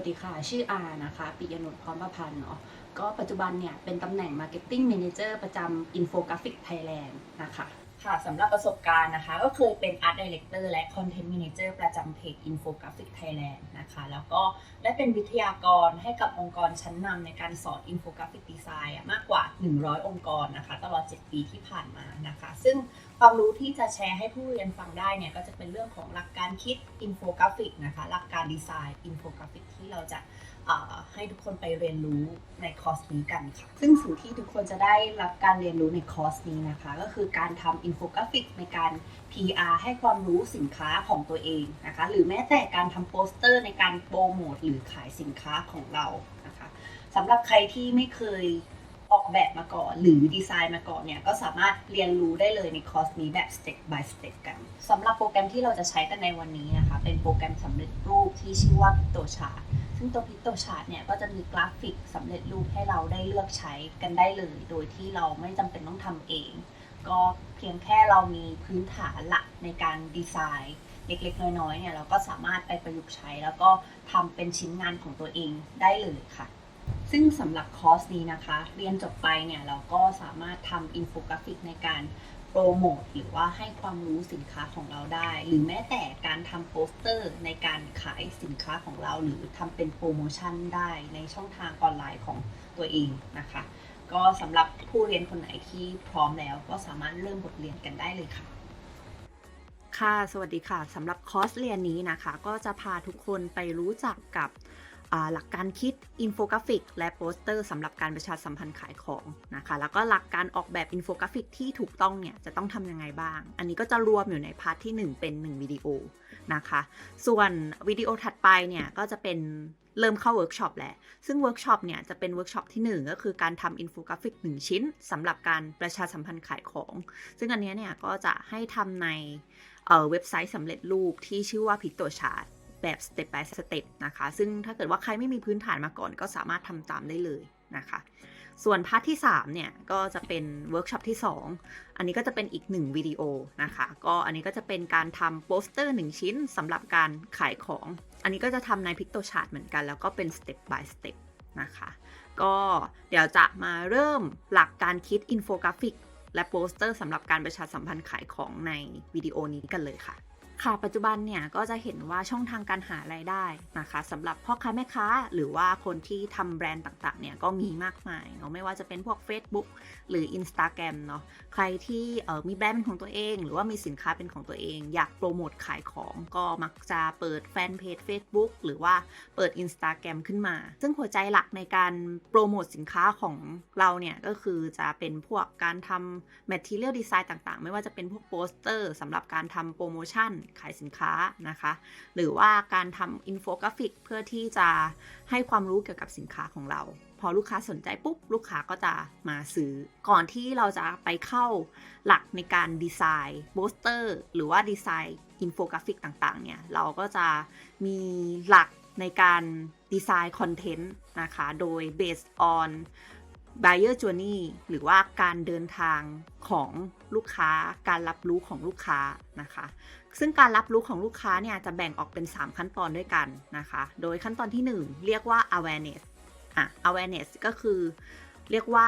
วัสดีค่ะ ชื่ออานะคะ ปิยนุชพร้อมประพันธ์เนาะก็ปัจจุบันเนี่ย เป็นตำแหน่ง Marketing Manager ประจำ Infographic Thailand นะคะ ค่ะสำหรับประสบการณ์นะคะ ก็เคยเป็น Art Director และ Content Manager ประจำเพจ Infographic Thailand นะคะ แล้วก็ได้เป็นวิทยากรให้กับองค์กรชั้นนำในการสอน Infographic Design มากกว่า 100 องค์กรนะคะ ตลอด 7 ปีที่ผ่านมานะคะ ซึ่งความรู้ที่จะแชร์ให้ผู้เรียนฟังได้เนี่ย ก็จะเป็นเรื่องของหลักการคิดอินโฟกราฟิกนะคะ หลักการดีไซน์อินโฟกราฟิกที่เราจะ ให้ทุกคนไปเรียนรู้ในคอร์สนี้กันค่ะ ซึ่งสิ่งที่ทุกคนจะได้รับการเรียนรู้ในคอร์สนี้นะคะ ก็คือการทำอินโฟกราฟิกในการ PR ให้ความรู้สินค้าของตัวเองนะคะ หรือแม้แต่การทำโปสเตอร์ในการโปรโมทหรือขายสินค้าของเรานะคะสำหรับใครที่ไม่เคยออกแบบมาก่อน หรือดีไซน์มาก่อนเนี่ย ก็สามารถเรียนรู้ได้เลยในคอร์สนี้แบบ step by step กันสำหรับโปรแกรมที่เราจะใช้กันในวันนี้นะคะ เป็นโปรแกรมสำเร็จรูปที่ชื่อว่า Pictochart ซึ่งตัว Pictochart เนี่ยก็จะมีกราฟิกสำเร็จรูปให้เราได้เลือกใช้กันได้เลย โดยที่เราไม่จำเป็นต้องทำเอง ก็เพียงแค่เรามีพื้นฐานหลักในการดีไซน์เล็กๆ น้อยๆเนี่ยเราก็สามารถไปประยุกต์ใช้ แล้วก็ทำเป็นชิ้นงานของตัวเองได้เลยค่ะ ซึ่งสำหรับคอร์สนี้นะคะ เรียนจบไปเนี่ยเราก็สามารถทำอินโฟกราฟิกในการ โปรโมทหรือว่าให้ความรู้สินค้าของเราได้ หรือแม้แต่การทำโปสเตอร์ในการขายสินค้าของเราหรือทำเป็นโปรโมชั่นได้ในช่องทางออนไลน์ของตัวเองนะคะ ก็สำหรับผู้เรียนคนไหนที่พร้อมแล้วก็สามารถเริ่มบทเรียนกันได้เลยค่ะค่ะ สวัสดีค่ะ สำหรับคอร์สเรียนนี้นะคะ ก็จะพาทุกคนไปรู้จักกับ หลักการคิดอินโฟกราฟิก และโปสเตอร์สำหรับการประชาสัมพันธ์ขายของนะคะ แล้วก็หลักการออกแบบอินโฟกราฟิกที่ถูกต้องเนี่ยจะต้องทำยังไงบ้าง อันนี้ก็จะรวมอยู่ในพาร์ทที่ 1 เป็น 1 วิดีโอนะคะ ส่วนวิดีโอถัดไปเนี่ยก็จะเป็นเริ่มเข้าเวิร์กช็อปแหละซึ่งเวิร์กช็อปเนี่ยจะเป็นเวิร์กช็อปที่ 1 ก็คือการทำอินโฟกราฟิก 1 ชิ้นสำหรับการประชาสัมพันธ์ขายของ ซึ่งอันนี้เนี่ยก็จะให้ทำในเเว็บไซต์สำเร็จรูปที่ชื่อว่า Pictochart แบบ step by step นะคะ ซึ่งถ้าเกิดว่าใครไม่มีพื้นฐานมาก่อนก็สามารถทำตามได้เลยนะคะ ส่วนพาร์ทที่ 3 เนี่ย ก็จะเป็นเวิร์กช็อปที่ 2 อันนี้ก็จะเป็นอีก 1 วิดีโอนะคะ ก็อันนี้ก็จะเป็นการทำโปสเตอร์ 1 ชิ้นสำหรับการขายของ อันนี้ก็จะทำใน Pictochart เหมือนกัน แล้วก็เป็น step by step นะคะก็เดี๋ยวจะมาเริ่มหลักการคิดอินโฟกราฟิก และโปสเตอร์สำหรับการประชาสัมพันธ์ขายของในวิดีโอนี้กันเลยค่ะ ค่ะปัจจุบันเนี่ยก็จะเห็นว่าช่องทางการหารายได้นะคะสำหรับพ่อค้าแม่ค้า หรือว่าคนที่ทำแบรนด์ต่างๆเนี่ยก็มีมากมายเนาะไม่ว่าจะเป็นพวก Facebook หรือ Instagram เนาะใครที่เออมีแบรนด์เป็นของตัวเอง หรือว่ามีสินค้าเป็นของตัวเอง อยากโปรโมทขายของก็มักจะเปิดแฟนเพจ Facebook หรือว่าเปิด Instagram ขึ้นมา ซึ่งหัวใจหลักในการโปรโมทสินค้าของเราเนี่ยก็คือจะเป็นพวกการทำ Material Design ต่างๆ ไม่ว่าจะเป็นพวกโปสเตอร์สำหรับการทำโปรโมชั่นขายสินค้านะคะ หรือว่าการทำอินโฟกราฟิกเพื่อที่จะให้ความรู้เกี่ยวกับสินค้าของเรา พอลูกค้าสนใจปุ๊บ ลูกค้าก็จะมาซื้อ ก่อนที่เราจะไปเข้าหลักในการดีไซน์โปสเตอร์หรือว่าดีไซน์อินโฟกราฟิกต่างๆเนี่ยเราก็จะมีหลักในการดีไซน์คอนเทนต์นะคะ โดย based on buyer journey หรือว่าการเดินทางของลูกค้า การรับรู้ของลูกค้านะคะ ซึ่งการรับรู้ของลูกค้าเนี่ยจะแบ่งออกเป็น 3 ขั้นตอนด้วยกันนะคะ โดยขั้นตอนที่ 1 เรียกว่า awareness อะ awareness ก็คือเรียกว่า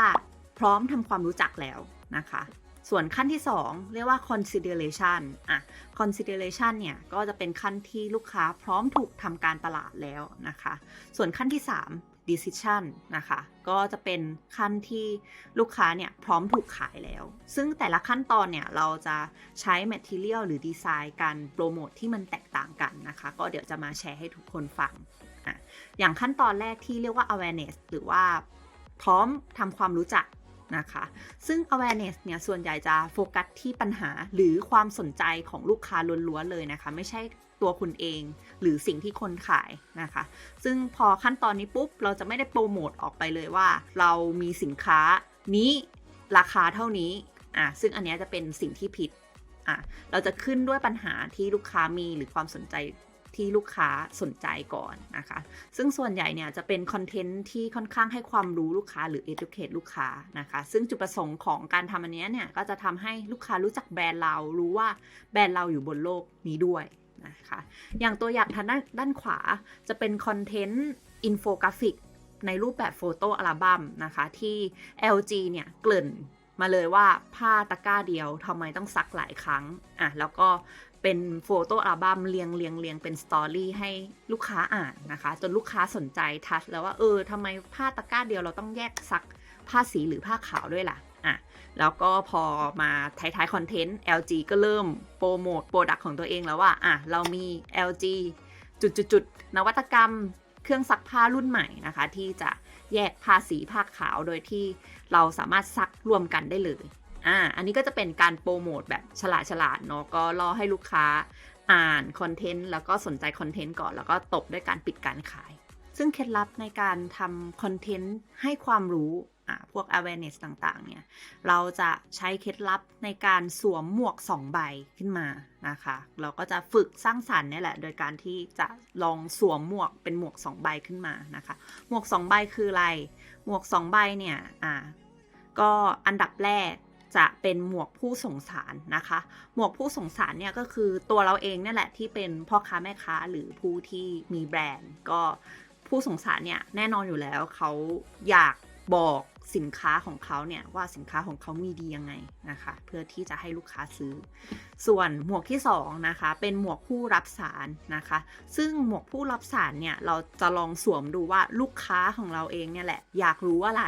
พร้อมทำความรู้จักแล้วนะคะ ส่วนขั้นที่ 2 เรียกว่า consideration อะ consideration เนี่ยก็จะเป็นขั้นที่ลูกค้าพร้อมถูกทำการตลาดแล้วนะคะ ส่วนขั้นที่ 3 decision นะคะ ก็จะเป็นขั้นที่ลูกค้าเนี่ยพร้อมถูกขายแล้ว ซึ่งแต่ละขั้นตอนเนี่ยเราจะใช้ material หรือดีไซน์การโปรโมทที่มันแตกต่างกันนะคะ ก็เดี๋ยวจะมาแชร์ให้ทุกคนฟังอะอย่างขั้นตอนแรกที่เรียกว่า awareness หรือว่าพร้อมทำความรู้จักนะคะ ซึ่ง awareness เนี่ย ส่วนใหญ่จะโฟกัสที่ปัญหาหรือความสนใจของลูกค้าล้วนๆเลยนะคะ ไม่ใช่ ตัวคุณเอง หรือสิ่งที่คนขายนะคะ ซึ่งพอขั้นตอนนี้ปุ๊บ เราจะไม่ได้โปรโมทออกไปเลยว่า เรามีสินค้านี้ราคาเท่านี้อะซึ่งอันนี้จะเป็นสิ่งที่ผิดอะเราจะขึ้นด้วยปัญหาที่ลูกค้ามีหรือความสนใจที่ลูกค้าสนใจก่อนนะคะ ซึ่งส่วนใหญ่เนี่ยจะเป็นคอนเทนต์ที่ค่อนข้างให้ความรู้ลูกค้าหรือ educate ลูกค้านะคะ ซึ่งจุดประสงค์ของการทำอันนี้เนี่ยก็จะทำให้ลูกค้ารู้จักแบรนด์เรา รู้ว่าแบรนด์เราอยู่บนโลกนี้ด้วย นะคะอย่างตัวอย่างทางด้านด้านขวาจะเป็นคอนเทนต์อินโฟกราฟิกในรูปแบบโฟโต้อัลบั้มนะคะที่ LG เนี่ยเกริ่นมาเลยว่าผ้าตะกร้าเดียวทำไมต้องซักหลายครั้งอะแล้วก็เป็นโฟโต้อัลบั้มเรียงเรียงเรียงเป็นสตอรี่ให้ลูกค้าอ่านนะคะ จนลูกค้าสนใจทัชแล้วว่าเออทำไมผ้าตะกร้าเดียวเราต้องแยกซักผ้าสีหรือผ้าขาวด้วยล่ะ แล้วก็พอมาท้ายๆคอนเทนต์ LG ก็เริ่มโปรโมทโปรดักต์ของตัวเองแล้วว่าอะเรามี LG จุดๆๆนวัตกรรมเครื่องซักผ้ารุ่นใหม่นะคะ ที่จะแยกผ้าสีผ้าขาวโดยที่เราสามารถซักรวมกันได้เลยอ่าอันนี้ก็จะเป็นการโปรโมทแบบฉลาดๆเนาะก็รอให้ลูกค้าอ่านคอนเทนต์แล้วก็สนใจคอนเทนต์ก่อนแล้วก็ตบด้วยการปิดการขาย ซึ่งเคล็ดลับในการทำคอนเทนต์ให้ความรู้ พวก awareness ต่างๆ เนี่ย เราจะใช้เคล็ดลับในการสวมหมวก 2 ใบขึ้นมานะคะ เราก็จะฝึกสร้างสรรค์นี่แหละ โดยการที่จะลองสวมหมวกเป็นหมวก 2 ใบขึ้นมานะคะ หมวก 2 ใบคืออะไร หมวก 2 ใบเนี่ย อ่า ก็อันดับแรกจะเป็นหมวกผู้ส่งสารนะคะ หมวกผู้ส่งสารเนี่ยก็คือตัวเราเองเนี่แหละที่เป็นพ่อค้าแม่ค้าหรือผู้ที่มีแบรนด์ ก็ผู้ส่งสารเนี่ยแน่นอนอยู่แล้วเขาอยากบอก สินค้าของเขาเนี่ยว่าสินค้าของเขามีดียังไงนะคะ เพื่อที่จะให้ลูกค้าซื้อ ส่วนหมวกที่2นะคะเป็นหมวกผู้รับสารนะคะ ซึ่งหมวกผู้รับสารเนี่ยเราจะลองสวมดูว่าลูกค้าของเราเองเนี่ยแหละอยากรู้อะไร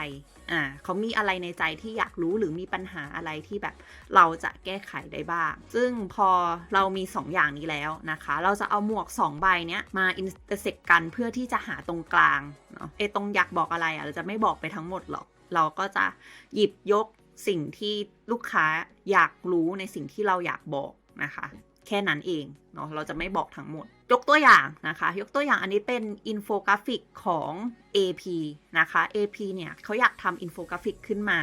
อ่าเขามีอะไรในใจที่อยากรู้หรือมีปัญหาอะไรที่แบบเราจะแก้ไขได้บ้าง ซึ่งพอเรามี 2ออย่างนี้แล้วนะคะ เราจะเอาหมวก 2 ใบเนี้ยมาอินเตอร์เซ็กกันเพื่อที่จะหาตรงกลางเนาะเอตรงอยากบอกอะไรอะเราจะไม่บอกไปทั้งหมดหรอก เราก็จะหยิบยกสิ่งที่ลูกค้าอยากรู้ในสิ่งที่เราอยากบอกนะคะ แค่นั้นเองเนาะเราจะไม่บอกทั้งหมด ยกตัวอย่างนะคะ ยกตัวอย่างอันนี้เป็นอินโฟกราฟิกของ AP นะคะ AP เนี่ยเขาอยากทำอินโฟกราฟิกขึ้นมา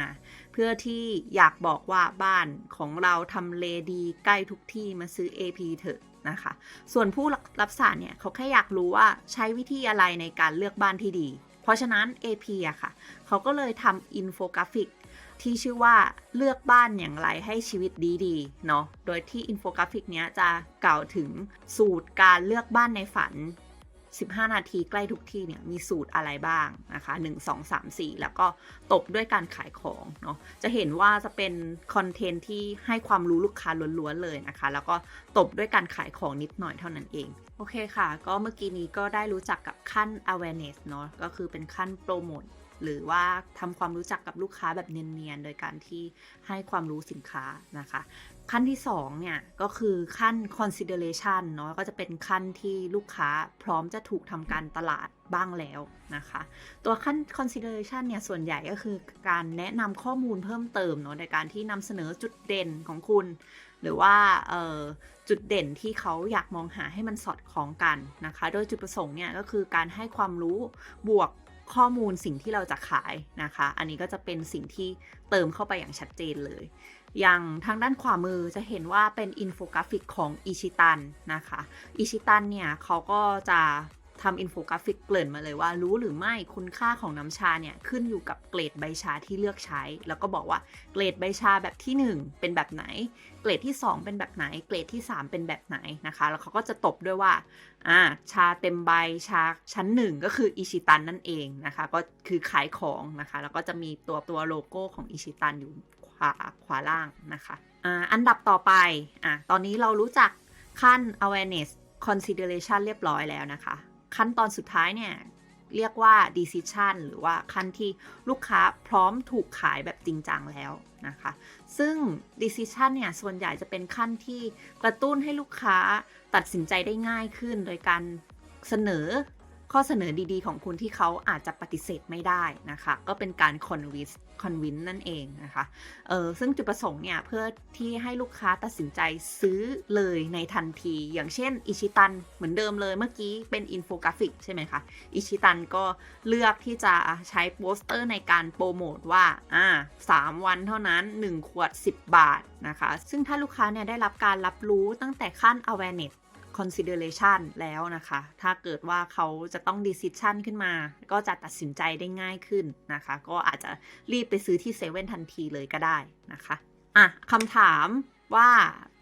เพื่อที่อยากบอกว่าบ้านของเราทำเลดีใกล้ทุกที่มาซื้อ AP เถอะนะคะ ส่วนผู้รับสารเนี่ยเขาแค่อยากรู้ว่าใช้วิธีอะไรในการเลือกบ้านที่ดี เพราะฉะนั้น AP อะค่ะเขาก็เลยทำอินโฟกราฟิก ที่ชื่อว่าเลือกบ้านอย่างไรให้ชีวิตดีๆ เนาะ โดยที่อินโฟกราฟิกนี้จะกล่าวถึงสูตรการเลือกบ้านในฝัน 15 นาทีใกล้ทุกที่เนี่ยมีสูตรอะไรบ้างนะคะ 1 2 3 4 แล้วก็ตบด้วยการขายของเนาะ จะเห็นว่าจะเป็นคอนเทนต์ที่ให้ความรู้ลูกค้าล้วนๆเลยนะคะ แล้วก็ตบด้วยการขายของนิดหน่อยเท่านั้นเองโอเคค่ะ ก็เมื่อกี้นี้ก็ได้รู้จักกับขั้น awareness เนาะ ก็คือเป็นขั้นโปรโมท หรือว่าทำความรู้จักกับลูกค้าแบบเนียนๆ โดยการที่ให้ความรู้สินค้านะคะ ขั้นที่2เนี่ยก็คือขั้น consideration เนาะก็จะเป็นขั้นที่ลูกค้าพร้อมจะถูกทำการตลาดบ้างแล้วนะคะ ตัวขั้น consideration เนี่ยส่วนใหญ่ก็คือการแนะนำข้อมูลเพิ่มเติมเนาะในการที่นำเสนอจุดเด่นของคุณ หรือว่าจุดเด่นที่เขาอยากมองหาให้มันสอดคล้องกันนะคะ โดยจุดประสงค์เนี่ยก็คือการให้ความรู้บวก ข้อมูลสิ่งที่เราจะขายนะคะ อันนี้ก็จะเป็นสิ่งที่เติมเข้าไปอย่างชัดเจนเลย อย่างทางด้านขวามือจะเห็นว่าเป็นอินโฟกราฟิกของอิชิตันนะคะ อิชิตันเนี่ยเขาก็จะ ทำอินโฟกราฟิกเกริ่นมาเลยว่า รู้หรือไม่คุณค่าของน้ำชาเนี่ย ขึ้นอยู่กับเกรดใบชาที่เลือกใช้ แล้วก็บอกว่าเกรดใบชาแบบที่ 1 เป็นแบบไหน เกรดที่ 2 เป็นแบบไหน เกรดที่ 3 เป็นแบบไหนนะคะ แล้วเขาก็จะตบด้วยว่าอ่าชาเต็มใบชาชั้น 1 ก็คืออิชิตันนั่นเองนะคะ ก็คือขายของนะคะ แล้วก็จะมีตัวตัวโลโก้ของอิชิตันอยู่ขวาขวาล่างนะคะอ่าอันดับต่อไปอะตอนนี้เรารู้จักขั้น awareness consideration เรียบร้อยแล้วนะคะ ขั้นตอนสุดท้ายเนี่ยเรียกว่า decision หรือว่าขั้นที่ลูกค้าพร้อมถูกขายแบบจริงจังแล้วนะคะ ซึ่ง decision เนี่ยส่วนใหญ่จะเป็นขั้นที่กระตุ้นให้ลูกค้าตัดสินใจได้ง่ายขึ้น โดยการเสนอ ข้อเสนอดีๆ ของคุณที่เขาอาจจะปฏิเสธไม่ได้นะคะ ก็เป็นการ convince convince นั่นเองนะคะเออซึ่งจุดประสงค์เนี่ยเพื่อที่ให้ลูกค้าตัดสินใจซื้อเลยในทันที อย่างเช่นอิชิตันเหมือนเดิมเลยเมื่อกี้เป็นอินโฟกราฟิกใช่ไหมคะอิชิตันก็เลือกที่จะใช้โปสเตอร์ในการโปรโมทว่าอ่าสามวันเท่านั้น 1 ขวด 10 บาทนะคะ ซึ่งถ้าลูกค้าเนี่ยได้รับการรับรู้ตั้งแต่ขั้น awareness consideration แล้วนะคะ ถ้าเกิดว่าเขาจะต้อง decision ขึ้นมา ก็จะตัดสินใจได้ง่ายขึ้นนะคะ ก็อาจจะรีบไปซื้อที่เซเว่นทันทีเลยก็ได้นะคะอะคำถามว่า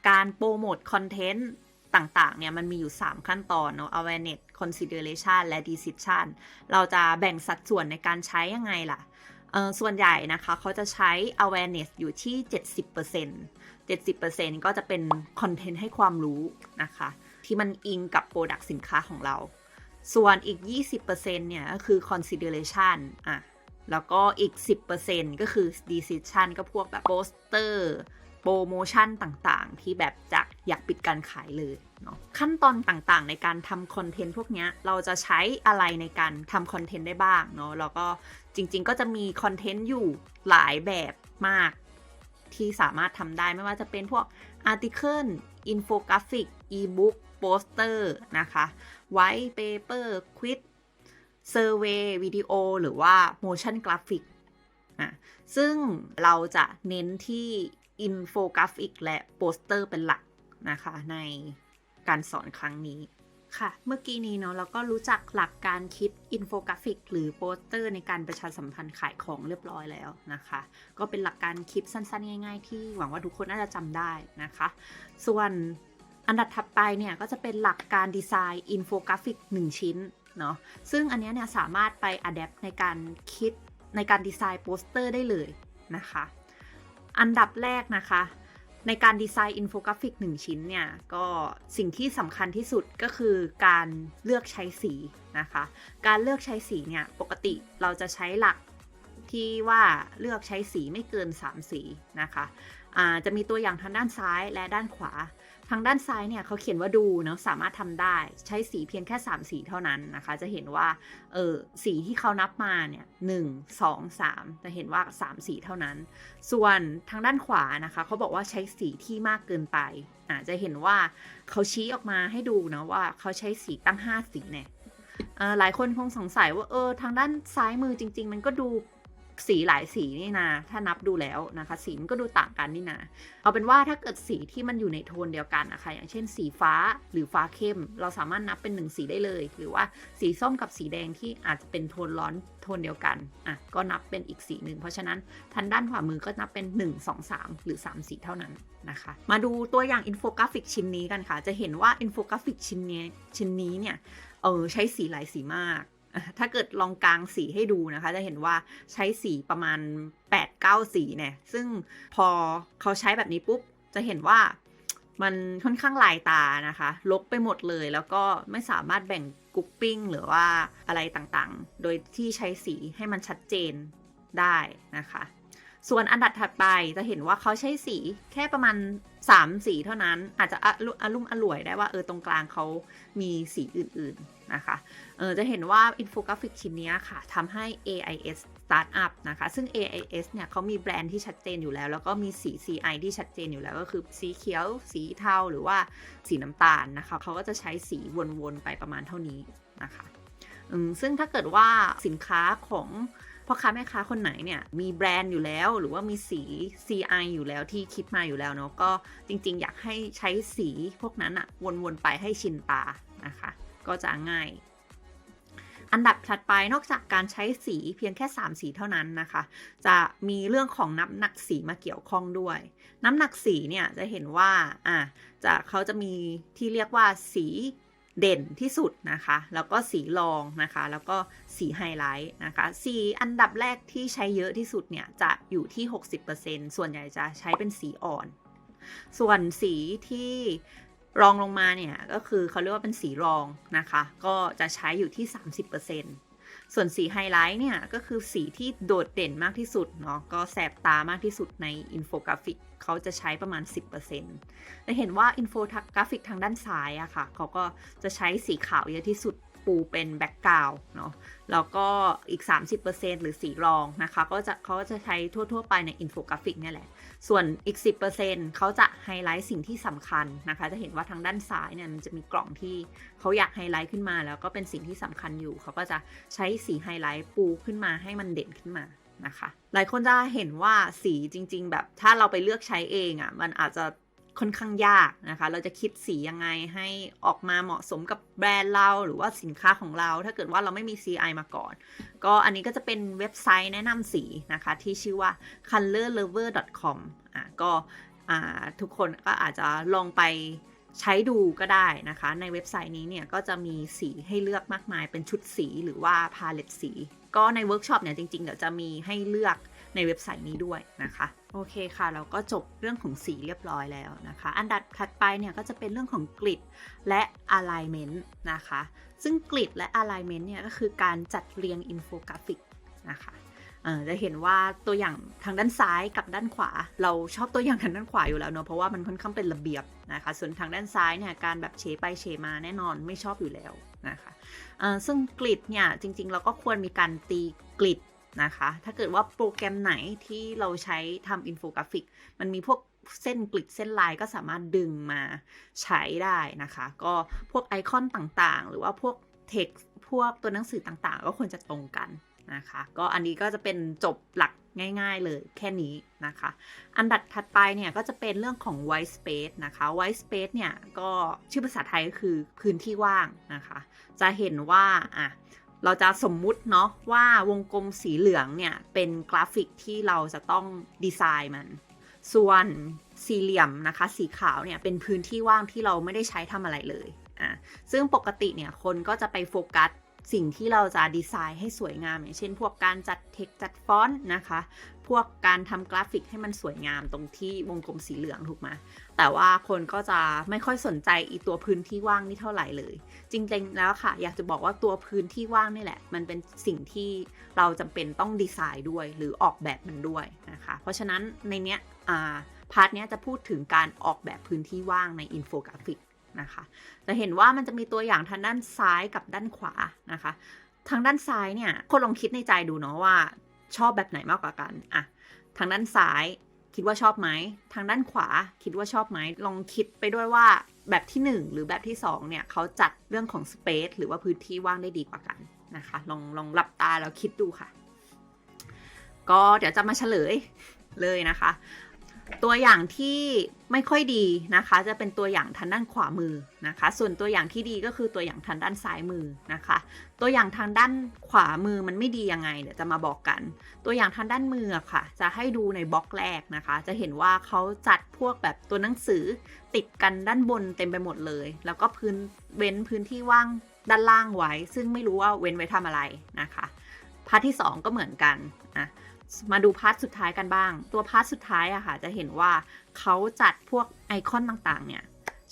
การโปรโมทคอนเทนต์ต่างๆ เนี่ยมันมีอยู่ 3 ขั้นตอนเนาะ awareness consideration และ decision เราจะแบ่งสัดส่วนในการใช้ยังไงล่ะ ส่วนใหญ่นะคะเขาจะใช้ awareness อยู่ที่ 70% 70%ก็จะเป็นคอนเทนต์ให้ความรู้นะคะ ที่มันอิงกับโปรดักต์สินค้าของเรา ส่วนอีก 20%เนี่ยก็คือ consideration อะ แล้วก็อีก 10%ก็คือ decision ก็พวกแบบโปสเตอร์ โปรโมชั่นต่างๆ ที่แบบจากอยากปิดการขายเลยเนาะขั้นตอนต่างๆ ในการทำคอนเทนต์พวกนี้เราจะใช้อะไรในการทำคอนเทนต์ได้บ้างเนาะแล้วก็จริงๆ ก็จะมีคอนเทนต์อยู่หลายแบบมากที่สามารถทำได้ไม่ว่าจะเป็นพวกอาร์ติเคิลอินโฟกราฟิกอีบุ๊ก โปสเตอร์นะคะไวท์เปเปอร์ควิดเซอร์เวย์วิดีโอหรือว่า motion graphic อะซึ่งเราจะเน้นที่อินโฟกราฟิกและโปสเตอร์เป็นหลักนะคะในการสอนครั้งนี้ค่ะ เมื่อกี้นี้เนาะเราก็รู้จักหลักการคิดอินโฟกราฟิก หรือโปสเตอร์ในการประชาสัมพันธ์ขายของเรียบร้อยแล้วนะคะ ก็เป็นหลักการคิดสั้นๆ ง่าย ๆ ที่หวังว่าทุกคนน่าจะจำได้นะคะ ส่วน อันดับถัดไปเนี่ยก็จะเป็นหลักการดีไซน์อินโฟกราฟิก 1 ชิ้นเนาะซึ่งอันนี้เนี่ยสามารถไปอัดแอปในการคิดในการดีไซน์โปสเตอร์ได้เลยนะคะ อันดับแรกนะคะ ในการดีไซน์อินโฟกราฟิก 1 ชิ้นเนี่ย ก็สิ่งที่สำคัญที่สุดก็คือการเลือกใช้สีนะคะ การเลือกใช้สีเนี่ย ปกติเราจะใช้หลักที่ว่าเลือกใช้สีไม่เกิน 3 สีนะคะอ่าจะมีตัวอย่างทางด้านซ้ายและด้านขวา ทางด้านซ้ายเนี่ยเขาเขียนว่าดูเนาะสามารถทำได้ใช้สีเพียงแค่ 3 สีเท่านั้นนะคะ จะเห็นว่าเออสีที่เขานับมาเนี่ยหนึ่งสองสามจะเห็นว่า 3 สีเท่านั้น ส่วนทางด้านขวานะคะเขาบอกว่าใช้สีที่มากเกินไปอ่าจะเห็นว่าเขาชี้ออกมาให้ดูนะว่าเขาใช้สีตั้ง 5 สีเนี่ยหลายคนคงสงสัยว่าเออทางด้านซ้ายมือจริง ๆ มันก็ดู สีหลายสีนี่นะถ้านับดูแล้วนะคะ สีมันก็ดูต่างกันนี่นะเอาเป็นว่าถ้าเกิดสีที่มันอยู่ในโทนเดียวกันนะคะอย่างเช่น สีฟ้าหรือฟ้าเข้ม เราสามารถนับเป็นหนึ่งสีได้เลย หรือว่าสีส้มกับสีแดงที่อาจจะเป็นโทนร้อนโทนเดียวกันอะก็นับเป็นอีกสีหนึ่งเพราะฉะนั้นทางด้านขวามือก็นับเป็น 1 2 3 หรือ 3 สีเท่านั้นนะคะ มาดูตัวอย่างอินโฟกราฟิกชิ้นนี้กันค่ะ จะเห็นว่าอินโฟกราฟิกชิ้นนี้ชิ้นนี้เนี่ยเออใช้สีหลายสีมาก ถ้าเกิดลองกลางสีให้ดูนะคะ จะเห็นว่าใช้สีประมาณ 8-9 สีเนี่ย ซึ่งพอเขาใช้แบบนี้ปุ๊บ จะเห็นว่ามันค่อนข้างลายตานะคะ ลบไปหมดเลย แล้วก็ไม่สามารถแบ่งกรุ๊ปปิ้งหรือว่าอะไรต่างๆ โดยที่ใช้สีให้มันชัดเจนได้นะคะ ส่วนอันดับถัดไปจะเห็นว่าเขาใช้สีแค่ประมาณ 3 สีเท่านั้น อาจจะอลุอารุ่มอร่วยได้ว่าเออตรงกลางเขามีสีอื่นๆนะคะเออจะเห็นว่าอินโฟกราฟิกชิ้นนี้ค่ะทำให้ AIS Startup นะคะ ซึ่ง AIS เนี่ยเขามีแบรนด์ที่ชัดเจนอยู่แล้ว แล้วก็มีสี CI ที่ชัดเจนอยู่แล้วก็คือสีเขียว สีเทาหรือว่าสีน้ำตาลนะคะเขาก็จะใช้สีวนๆไปประมาณเท่านี้นะคะซึ่งถ้าเกิดว่าสินค้าของ พ่อค้าแม่ค้าคนไหนเนี่ยมีแบรนด์อยู่แล้ว หรือว่ามีสี CI อยู่แล้วที่คิดมาอยู่แล้วเนาะก็จริงๆ อยากให้ใช้สีพวกนั้นอะวนๆไปให้ชินตานะคะ ก็จะง่าย อันดับถัดไปนอกจากการใช้สีเพียงแค่ 3 สีเท่านั้นนะคะ จะมีเรื่องของน้ำหนักสีมาเกี่ยวข้องด้วย น้ำหนักสีเนี่ยจะเห็นว่าอะจะเขาจะมีที่เรียกว่าสี เด่นที่สุดนะคะ แล้วก็สีรองนะคะ แล้วก็สีไฮไลท์นะคะสีอันดับแรกที่ใช้เยอะที่สุดเนี่ยจะอยู่ที่ 60%ส่วนใหญ่จะใช้เป็นสีอ่อน ส่วนสีที่รองลงมาเนี่ยก็คือเขาเรียกว่าเป็นสีรองนะคะ ก็จะใช้อยู่ที่ 30%ส่วนสีไฮไลท์เนี่ยก็คือสีที่โดดเด่นมากที่สุดเนาะก็แสบตามากที่สุดในอินโฟกราฟิก เขาจะใช้ประมาณ 10%จะเห็นว่าอินโฟกราฟิกทางด้านซ้ายอะค่ะ เขาก็จะใช้สีขาวเยอะที่สุดปูเป็นแบ็กกราวน์เนาะ แล้วก็อีก 30%หรือสีรองนะคะ ก็จะเขาก็จะใช้ทั่ว ๆ ไปในอินโฟกราฟิกนี่แหละ ส่วนอีก 10%เขาจะไฮไลท์สิ่งที่สำคัญนะคะ จะเห็นว่าทางด้านซ้ายเนี่ยมันจะมีกล่องที่เขาอยากไฮไลท์ขึ้นมา แล้วก็เป็นสิ่งที่สำคัญอยู่ เขาก็จะใช้สีไฮไลท์ปูขึ้นมาให้มันเด่นขึ้นมา นะคะ หลายคนจะเห็นว่าสีจริง ๆ แบบถ้าเราไปเลือกใช้เองอะ่ะมันอาจจะค่อนข้างยากนะคะ เราจะคิดสียังไงให้ออกมาเหมาะสมกับแบรนด์เราหรือว่าสินค้าของเรา ถ้าเกิดว่าเราไม่มี CI มาก่อน ก็อันนี้ก็จะเป็นเว็บไซต์แนะนำสีนะคะ ที่ชื่อว่า colorlover.com อะก็ทุกคนก็อาจจะลองไป ใช้ดูก็ได้นะคะ ในเว็บไซต์นี้เนี่ยก็จะมีสีให้เลือกมากมาย เป็นชุดสีหรือว่าพาเลตสี ก็ในเวิร์กช็อปเนี่ยจริงๆ เดี๋ยวจะมีให้เลือกในเว็บไซต์นี้ด้วยนะคะ โอเคค่ะ เราก็จบเรื่องของสีเรียบร้อยแล้วนะคะ อันดับถัดไปเนี่ยก็จะเป็นเรื่องของกริดและ alignment นะคะ ซึ่งกริดและ alignment เนี่ยก็คือการจัดเรียงอินโฟกราฟิกนะคะ จะเห็นว่าตัวอย่างทางด้านซ้ายกับด้านขวา เราชอบตัวอย่างทางด้านขวาอยู่แล้วเนอะเพราะว่ามันค่อนข้างเป็นระเบียบนะคะส่วนทางด้านซ้ายเนี่ยการแบบเฉไปเฉมาแน่นอนไม่ชอบอยู่แล้วนะคะซึ่งกริดเนี่ยจริงๆ เราก็ควรมีการตีกริดนะคะ ถ้าเกิดว่าโปรแกรมไหนที่เราใช้ทำอินโฟกราฟิก มันมีพวกเส้นกริดเส้นลายก็สามารถดึงมาใช้ได้นะคะ ก็พวกไอคอนต่างๆ หรือว่าพวกเท็กซ์พวกตัวหนังสือต่างๆ ก็ควรจะตรงกัน นะคะ ก็อันนี้ก็จะเป็นจบหลักง่ายๆเลยแค่นี้นะคะ อันดับถัดไปเนี่ยก็จะเป็นเรื่องของ white space นะคะ white space เนี่ยก็ชื่อภาษาไทยก็คือพื้นที่ว่างนะคะ จะเห็นว่าอะเราจะสมมุติเนาะว่าวงกลมสีเหลืองเนี่ยเป็นกราฟิกที่เราจะต้องดีไซน์มัน ส่วนสี่เหลี่ยมนะคะ สีขาวเนี่ยเป็นพื้นที่ว่างที่เราไม่ได้ใช้ทำอะไรเลยอะซึ่งปกติเนี่ยคนก็จะไปโฟกัส สิ่งที่เราจะดีไซน์ให้สวยงาม อย่างเช่น พวกการจัดเทคจัดฟอนต์นะคะ พวกการทำกราฟิกให้มันสวยงามตรงที่วงกลมสีเหลืองถูกไหมแต่ว่าคนก็จะไม่ค่อยสนใจอีตัวพื้นที่ว่างนี่เท่าไหร่เลย จริงๆแล้วค่ะ อยากจะบอกว่าตัวพื้นที่ว่างนี่แหละ มันเป็นสิ่งที่เราจำเป็นต้องดีไซน์ด้วย หรือออกแบบมันด้วยนะคะ เพราะฉะนั้นในเนี้ยพาร์ทเนี้ยจะพูดถึงการออกแบบพื้นที่ว่างในอินโฟกราฟิก นะคะ จะเห็นว่ามันจะมีตัวอย่างทางด้านซ้ายกับด้านขวานะคะ ทางด้านซ้ายเนี่ยคนลองคิดในใจดูเนาะว่าชอบแบบไหนมากกว่ากันอะทางด้านซ้ายคิดว่าชอบไหม ทางด้านขวาคิดว่าชอบไหม ลองคิดไปด้วยว่าแบบที่ 1 หรือแบบที่ 2 เนี่ยเขาจัดเรื่องของสเปซหรือว่าพื้นที่ว่างได้ดีกว่ากันนะคะ ลองลองหลับตาแล้วคิดดูค่ะ ก็เดี๋ยวจะมาเฉลยเลยนะคะ ตัวอย่างที่ไม่ค่อยดีนะคะ จะเป็นตัวอย่างทางด้านขวามือนะคะ ส่วนตัวอย่างที่ดีก็คือตัวอย่างทางด้านซ้ายมือนะคะ ตัวอย่างทางด้านขวามือมันไม่ดียังไงเดี๋ยวจะมาบอกกัน ตัวอย่างทางด้านมืออะค่ะ จะให้ดูในบล็อกแรกนะคะ จะเห็นว่าเขาจัดพวกแบบตัวหนังสือติดกันด้านบนเต็มไปหมดเลย แล้วก็พื้นเว้นพื้นที่ว่างด้านล่างไว้ ซึ่งไม่รู้ว่าเว้นไว้ทำอะไรนะคะพาร์ทที่ 2 ก็เหมือนกันนะ มาดูพาร์ทสุดท้ายกันบ้าง ตัวพาร์ทสุดท้ายอะค่ะ จะเห็นว่าเขาจัดพวกไอคอนต่างๆ เนี่ย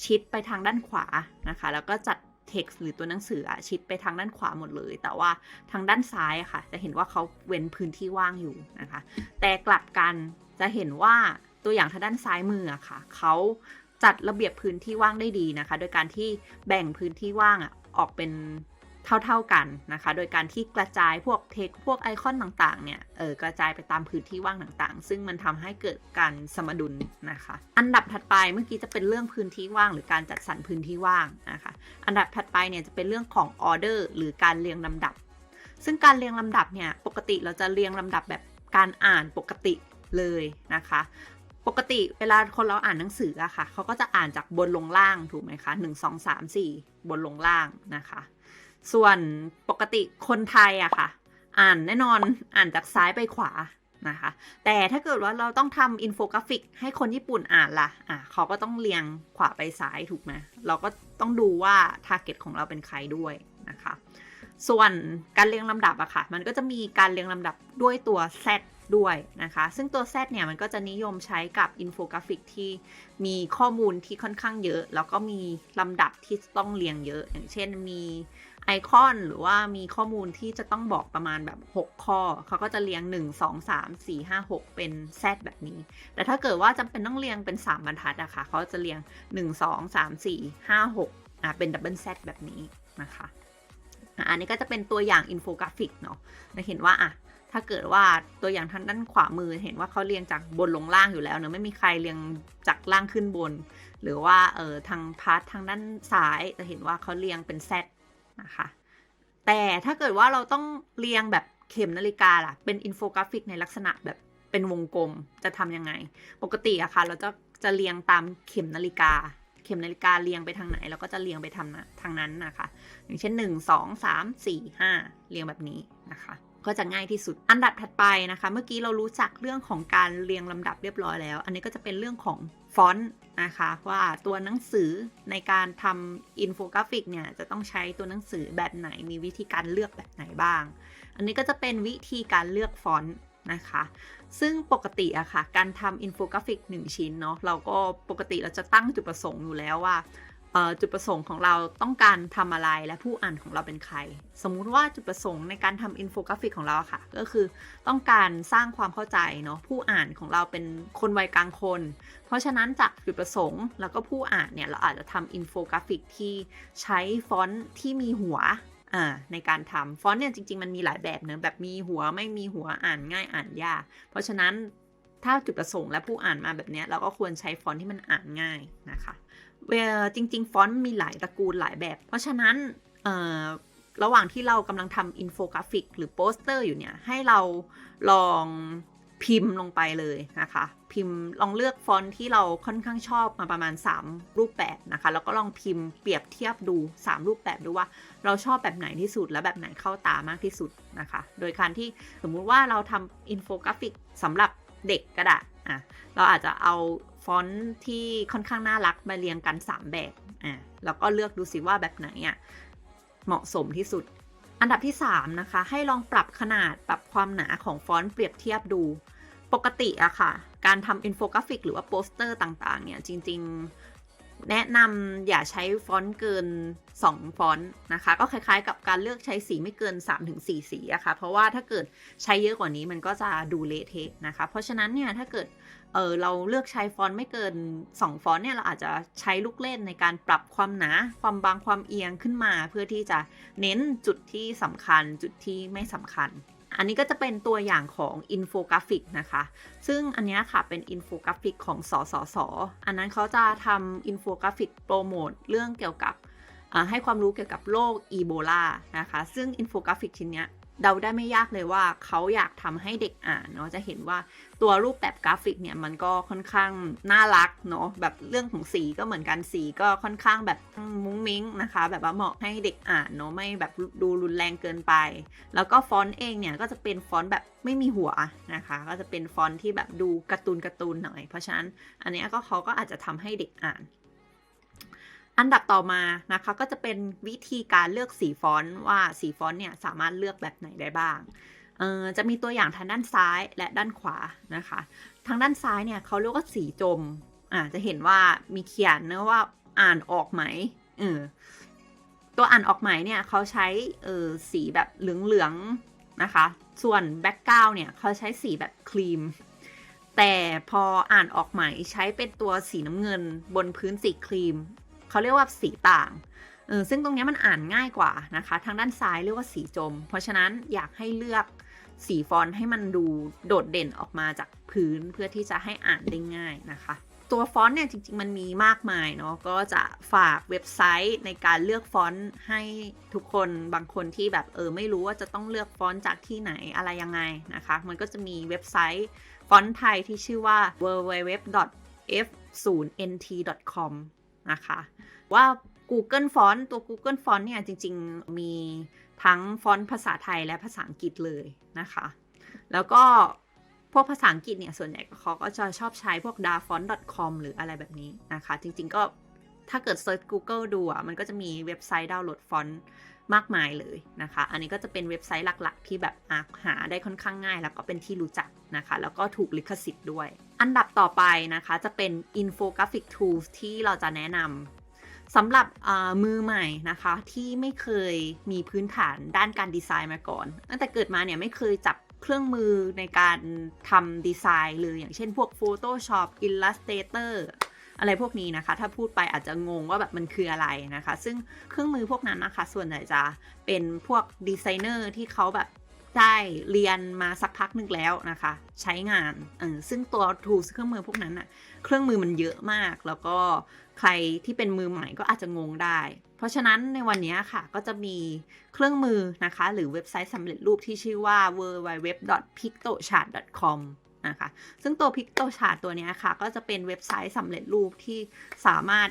ชิดไปทางด้านขวานะคะ แล้วก็จัด text หรือตัวหนังสืออะชิดไปทางด้านขวาหมดเลย แต่ว่าทางด้านซ้ายอะค่ะ จะเห็นว่าเขาเว้นพื้นที่ว่างอยู่นะคะ แต่กลับกันจะเห็นว่าตัวอย่างทางด้านซ้ายมืออะค่ะเขาจัดระเบียบพื้นที่ว่างได้ดีนะคะ โดยการที่แบ่งพื้นที่ว่างอะออกเป็น เท่าๆกันนะคะ โดยการที่กระจายพวกเทคพวกไอคอนต่างๆ เนี่ยเออกระจายไปตามพื้นที่ว่างต่างๆ ซึ่งมันทำให้เกิดการสมดุลนะคะ อันดับถัดไปเมื่อกี้จะเป็นเรื่องพื้นที่ว่าง หรือการจัดสรรพื้นที่ว่างนะคะ อันดับถัดไปเนี่ยจะเป็นเรื่องของออเดอร์หรือการเรียงลำดับ ซึ่งการเรียงลำดับเนี่ยปกติเราจะเรียงลำดับแบบการอ่านปกติเลยนะคะปกติเวลาคนเราอ่านหนังสืออะค่ะเขาก็จะอ่านจากบนลงล่างถูกไหมคะหนึ่งสองสามสี่บนลงล่างนะคะ ส่วนปกติคนไทยอะค่ะ อ่านแน่นอนอ่านจากซ้ายไปขวานะคะ แต่ถ้าเกิดว่าเราต้องทำอินโฟกราฟิก ให้คนญี่ปุ่นอ่านล่ะอะเขาก็ต้องเรียงขวาไปซ้ายถูกไหมเราก็ต้องดูว่าทาร์เก็ตของเราเป็นใครด้วยนะคะ ส่วนการเรียงลำดับอะค่ะ มันก็จะมีการเรียงลำดับด้วยตัว Z ด้วยนะคะ ซึ่งตัว Z เนี่ยมันก็จะนิยมใช้กับอินโฟกราฟิกที่มีข้อมูลที่ค่อนข้างเยอะ แล้วก็มีลำดับที่ต้องเรียงเยอะ อย่างเช่นมี ไอคอนหรือว่ามีข้อมูลที่จะต้องบอกประมาณแบบ 6 ข้อ เขาก็จะเรียง 1 2 3 4 5 6 เป็น Z แบบนี้ แต่ถ้าเกิดว่าจำเป็นต้องเรียงเป็น 3 บรรทัดอะค่ะ เขาจะเรียง 1 2 3 4 5 6อะเป็นดับเบิล Z แบบนี้นะคะอันนี้ก็จะเป็นตัวอย่างอินโฟกราฟิกเนาะจะเห็นว่าอะถ้าเกิดว่าตัวอย่างทางด้านขวามือเห็นว่าเขาเรียงจากบนลงล่างอยู่แล้วเนอะไม่มีใครเรียงจากล่างขึ้นบน หรือว่าเออทางพาร์ททางด้านซ้ายจะเห็นว่าเขาเรียงเป็นเซ นะคะ แต่ถ้าเกิดว่าเราต้องเรียงแบบเข็มนาฬิกาล่ะ เป็นอินโฟกราฟิกในลักษณะแบบเป็นวงกลมจะทำยังไง ปกติอะค่ะ เราจะจะเรียงตามเข็มนาฬิกา ข็มนาฬิกาเรียงไปทางไหน เราก็จะเรียงไปทางนั้นทางนั้นนะคะ อย่างเช่น 1 2 3 4 5 เรียงแบบนี้นะคะ ก็จะง่ายที่สุด อันดับถัดไปนะคะ เมื่อกี้เรารู้จักเรื่องของการเรียงลำดับเรียบร้อยแล้ว อันนี้ก็จะเป็นเรื่องของฟอนต์นะคะว่าตัวหนังสือในการทำอินโฟกราฟิกเนี่ยจะต้องใช้ตัวหนังสือแบบไหนมีวิธีการเลือกแบบไหนบ้าง อันนี้ก็จะเป็นวิธีการเลือกฟอนต์นะคะ ซึ่งปกติอะค่ะ การทำอินโฟกราฟิก 1 ชิ้นเนาะเราก็ปกติเราจะตั้งจุดประสงค์อยู่แล้วว่าจุดประสงค์ของเราต้องการทำอะไรและผู้อ่านของเราเป็นใคร สมมุติว่าจุดประสงค์ในการทำอินโฟกราฟิกของเราอะค่ะ ก็คือต้องการสร้างความเข้าใจเนาะผู้อ่านของเราเป็นคนวัยกลางคน เพราะฉะนั้นจากจุดประสงค์แล้วก็ผู้อ่านเนี่ยเราอาจจะทำอินโฟกราฟิกที่ใช้ฟอนต์ที่มีหัว อ่าในการทำฟอนต์เนี่ยจริง ๆ มันมีหลายแบบเนอะแบบมีหัวไม่มีหัวอ่านง่ายอ่านยากเพราะฉะนั้นถ้าจุดประสงค์และผู้อ่านมาแบบนี้เราก็ควรใช้ฟอนต์ที่มันอ่านง่ายนะคะเวลาจริง ๆ ฟอนต์มีหลายตระกูลหลายแบบ เพราะฉะนั้นระหว่างที่เรากำลังทำอินโฟกราฟิกหรือโปสเตอร์อยู่เนี่ยให้เราลอง พิมพ์ลงไปเลยนะคะ พิมพ์ลองเลือกฟอนต์ที่เราค่อนข้างชอบมาประมาณ 3 รูปแบบนะคะ แล้วก็ลองพิมพ์เปรียบเทียบดู 3 รูปแบบดูว่า เราชอบแบบไหนที่สุดและแบบไหนเข้าตามากที่สุดนะคะ โดยการที่สมมุติว่าเราทำอินโฟกราฟิกสำหรับเด็กก็ได้อะเราอาจจะเอาฟอนต์ที่ค่อนข้างน่ารักมาเรียงกัน 3 แบบอะแล้วก็เลือกดูสิว่าแบบไหนอะเหมาะสมที่สุด อันดับที่ 3 นะคะ ให้ลองปรับขนาดปรับความหนาของฟอนต์เปรียบเทียบดู ปกติอะค่ะ การทำอินโฟกราฟิกหรือว่าโปสเตอร์ต่างๆ เนี่ย จริง ๆ แนะนำอย่าใช้ฟอนต์เกิน 2 ฟอนต์นะคะ ก็คล้ายๆ กับการเลือกใช้สีไม่เกิน 3-4 สีอะค่ะ เพราะว่าถ้าเกิดใช้เยอะกว่านี้มันก็จะดูเละเทะนะคะ เพราะฉะนั้นเนี่ยถ้าเกิดเออเราเลือกใช้ฟอนต์ไม่เกิน 2 ฟอนต์เนี่ยเราอาจจะใช้ลูกเล่นในการปรับความหนา ความบางความเอียงขึ้นมา เพื่อที่จะเน้นจุดที่สำคัญจุดที่ไม่สำคัญ อันนี้ก็จะเป็นตัวอย่างของอินโฟกราฟิกนะคะ ซึ่งอันนี้ค่ะเป็นอินโฟกราฟิกของสสส อันนั้นเขาจะทำอินโฟกราฟิกโปรโมทเรื่องเกี่ยวกับให้ความรู้เกี่ยวกับโรคอีโบลานะคะ ซึ่งอินโฟกราฟิกชิ้นนี้ เดาได้ไม่ยากเลยว่าเขาอยากทำให้เด็กอ่านเนาะจะเห็นว่าตัวรูปแบบกราฟิกเนี่ยมันก็ค่อนข้างน่ารักเนาะแบบเรื่องของสีก็เหมือนกันสีก็ค่อนข้างแบบมุ้งมิ้งนะคะ แบบว่าเหมาะให้เด็กอ่านเนาะไม่แบบดูรุนแรงเกินไป แล้วก็ฟอนต์เองเนี่ยก็จะเป็นฟอนต์แบบไม่มีหัวนะคะ ก็จะเป็นฟอนต์ที่แบบดูการ์ตูนการ์ตูนหน่อย เพราะฉะนั้นอันนี้ก็เขาก็อาจจะทำให้เด็กอ่าน อันดับต่อมานะคะก็จะเป็นวิธีการเลือกสีฟอนต์ว่าสีฟอนต์เนี่ยสามารถเลือกแบบไหนได้บ้างจะมีตัวอย่างทางด้านซ้ายและด้านขวานะคะ ทางด้านซ้ายเนี่ยเขาเรียกว่าสีจมอ่าจะเห็นว่ามีเขียนนะว่าอ่านออกไหมเออตัวอ่านออกไหมเนี่ยเขาใช้เออสีแบบเหลืองๆนะคะ ส่วนแบ็กกราวเนี่ยเขาใช้สีแบบครีม แต่พออ่านออกไหมใช้เป็นตัวสีน้ำเงินบนพื้นสีครีม เขาเรียกว่าสีต่างเออซึ่งตรงนี้มันอ่านง่ายกว่านะคะ ทางด้านซ้ายเรียกว่าสีจม เพราะฉะนั้นอยากให้เลือกสีฟอนต์ให้มันดูโดดเด่นออกมาจากพื้นเพื่อที่จะให้อ่านได้ง่ายนะคะ ตัวฟอนต์เนี่ยจริงๆ มันมีมากมายเนาะก็จะฝากเว็บไซต์ในการเลือกฟอนต์ให้ทุกคนบางคนที่แบบเออไม่รู้ว่าจะต้องเลือกฟอนต์จากที่ไหนอะไรยังไงนะคะ มันก็จะมีเว็บไซต์ฟอนต์ไทยที่ชื่อว่า www.f0nt.com นะคะ ว่า Google Font ตัว Google Font เนี่ยจริง ๆ มีทั้งฟอนต์ภาษาไทยและภาษาอังกฤษเลยนะคะ แล้วก็พวกภาษาอังกฤษเนี่ยส่วนใหญ่เขาก็จะชอบใช้พวก dafont.com หรืออะไรแบบนี้นะคะ จริงๆก็ถ้าเกิดเซิร์ช Google ดูอะมันก็จะมีเว็บไซต์ดาวน์โหลดฟอนต์ มากมายเลยนะคะ อันนี้ก็จะเป็นเว็บไซต์หลักๆ ที่แบบหาได้ค่อนข้างง่าย แล้วก็เป็นที่รู้จักนะคะ แล้วก็ถูกลิขสิทธิ์ด้วย อันดับต่อไปนะคะจะเป็น infographic tools ที่เราจะแนะนำสำหรับมือใหม่นะคะที่ไม่เคยมีพื้นฐานด้านการดีไซน์มาก่อน ตั้งแต่เกิดมาเนี่ยไม่เคยจับเครื่องมือในการทำดีไซน์เลยอย่างเช่นพวก Photoshop Illustrator อะไรพวกนี้นะคะ ถ้าพูดไปอาจจะงงว่าแบบมันคืออะไรนะคะ ซึ่งเครื่องมือพวกนั้นนะคะ ส่วนใหญ่จะเป็นพวกดีไซเนอร์ที่เขาแบบได้เรียนมาสักพักหนึงแล้วนะคะ ใช้งานเออซึ่งตัว tools เครื่องมือพวกนั้นอะเครื่องมือมันเยอะมาก แล้วก็ใครที่เป็นมือใหม่ก็อาจจะงงได้ เพราะฉะนั้นในวันนี้ค่ะก็จะมีเครื่องมือนะคะ หรือเว็บไซต์สำเร็จรูปที่ชื่อว่า www.pictochart.com นะคะ ซึ่งตัว Pictochart ตัวนี้ค่ะ ก็จะเป็นเว็บไซต์สำเร็จรูปที่สามารถ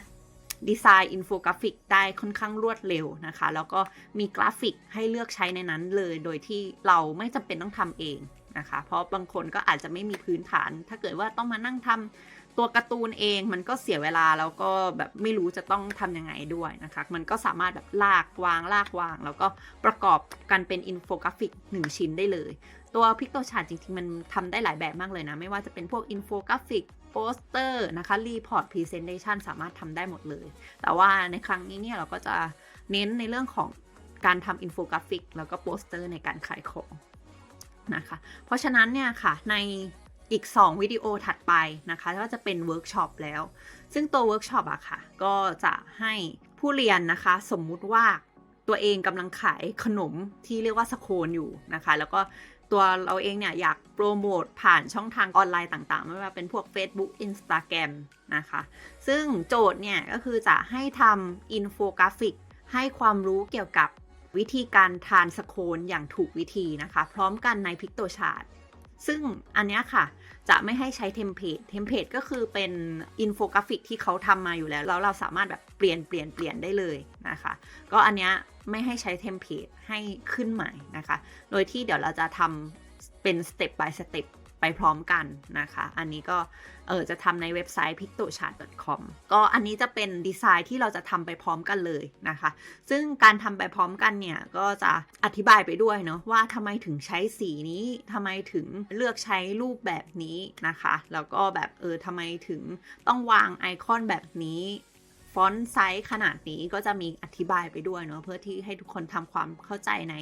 ดีไซน์อินโฟกราฟิกได้ค่อนข้างรวดเร็วนะคะ แล้วก็มีกราฟิกให้เลือกใช้ในนั้นเลย โดยที่เราไม่จำเป็นต้องทำเองนะคะ เพราะบางคนก็อาจจะไม่มีพื้นฐาน ถ้าเกิดว่าต้องมานั่งทำตัวการ์ตูนเองมันก็เสียเวลาแล้วก็แบบไม่รู้จะต้องทำยังไงด้วยนะคะ มันก็สามารถแบบลากวางลากวาง แล้วก็ประกอบกันเป็นอินโฟกราฟิกหนึ่งชิ้นได้เลย ตัวพิกโตชาร์จริง ๆ มันทำได้หลายแบบมากเลยนะ ไม่ว่าจะเป็นพวกอินโฟกราฟิกโปสเตอร์นะคะรีพอร์ตพรีเซนเ t ชันสามารถทำได้หมดเลย แต่ว่าในครั้งนี้เนี่ยเราก็จะเน้นในเรื่องของการทำอินโฟกราฟิกแล้วก็โปสเตอร์ในการขายของนะคะ เพราะฉะนั้นเนี่ยค่ะในอีก 2 วิดีโอถัดไปนะคะก็จะเป็นเวิร์กช็อปแล้ว ซึ่งตัวเวิร์กช็อปอะค่ะ ก็จะให้ผู้เรียนนะคะ สมมุติว่าตัวเองกำลังขายขนมที่เรียกว่าสโคนอยู่นะคะ แล้วก็ ตัวเราเองเนี่ยอยากโปรโมทผ่านช่องทางออนไลน์ต่างๆ ไม่ว่าเป็นพวก Facebook Instagram นะคะ ซึ่งโจทย์เนี่ยก็คือจะให้ทำอินโฟกราฟิก ให้ความรู้เกี่ยวกับวิธีการทานสโคนอย่างถูกวิธีนะคะ พร้อมกันในพิกโตชาร์ต ซึ่งอันนี้ค่ะจะไม่ให้ใช้เทมเพลต เทมเพลตก็คือเป็นอินโฟกราฟิกที่เขาทำมาอยู่แล้ว แล้วเราสามารถแบบเปลี่ยนเปลี่ยนเปลี่ยนได้เลยนะคะ ก็อันนี้ไม่ให้ใช้เทมเพลตให้ขึ้นใหม่นะคะ โดยที่เดี๋ยวเราจะทำเป็นสเต็ป by สเต็ป ไปพร้อมกันนะคะ อันนี้ก็เออจะทำในเว็บไซต์ pictochart.com ก็อันนี้จะเป็นดีไซน์ที่เราจะทำไปพร้อมกันเลยนะคะ ซึ่งการทำไปพร้อมกันเนี่ยก็จะอธิบายไปด้วยเนาะว่าทำไมถึงใช้สีนี้ทำไมถึงเลือกใช้รูปแบบนี้นะคะ แล้วก็แบบเออทำไมถึงต้องวางไอคอนแบบนี้ฟอนต์ไซส์ขนาดนี้ก็จะมีอธิบายไปด้วยเนาะเพื่อที่ให้ทุกคนทำความเข้าใจใน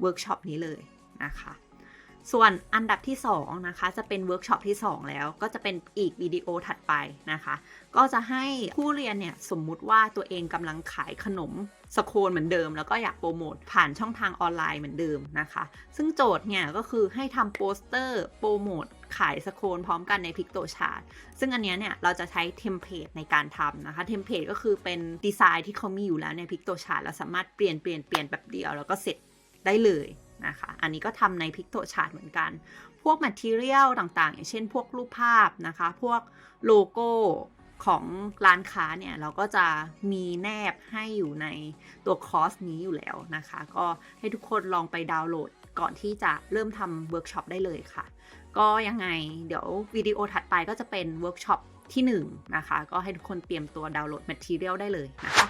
เวิร์กช็อปนี้เลยนะคะ ส่วนอันดับที่2นะคะจะเป็นเวิร์กช็อปที่ 2 แล้ว ก็จะเป็นอีกวิดีโอถัดไปนะคะ ก็จะให้ผู้เรียนเนี่ยสมมุติว่าตัวเองกำลังขายขนมสโคนเหมือนเดิม แล้วก็อยากโปรโมทผ่านช่องทางออนไลน์เหมือนเดิมนะคะ ซึ่งโจทย์เนี่ยก็คือให้ทำโปสเตอร์โปรโมทขายสโคนพร้อมกันในพิกโตชาร์ตซึ่งอันนี้เนี่ยเราจะใช้เทมเพลตในการทำนะคะ เทมเพลตก็คือเป็นดีไซน์ที่เขามีอยู่แล้วในพิกโตชาร์ตเราสามารถเปลี่ยนเปลี่ยนเปลี่ยนแบบเดียวแล้วก็เสร็จได้เลย นะคะ อันนี้ก็ทำในพิกโตชาร์ตเหมือนกัน พวก material ต่างๆ อย่างเช่นพวกรูปภาพนะคะ พวกโลโก้ของร้านค้าเนี่ย เราก็จะมีแนบให้อยู่ในตัวคอร์สนี้อยู่แล้วนะคะ ก็ให้ทุกคนลองไปดาวน์โหลดก่อนที่จะเริ่มทำเวิร์กช็อปได้เลยค่ะ ก็ยังไงเดี๋ยววิดีโอถัดไปก็จะเป็นเวิร์กช็อปที่ 1 นะคะ ก็ให้ทุกคนเตรียมตัวดาวน์โหลด material ได้เลยนะคะ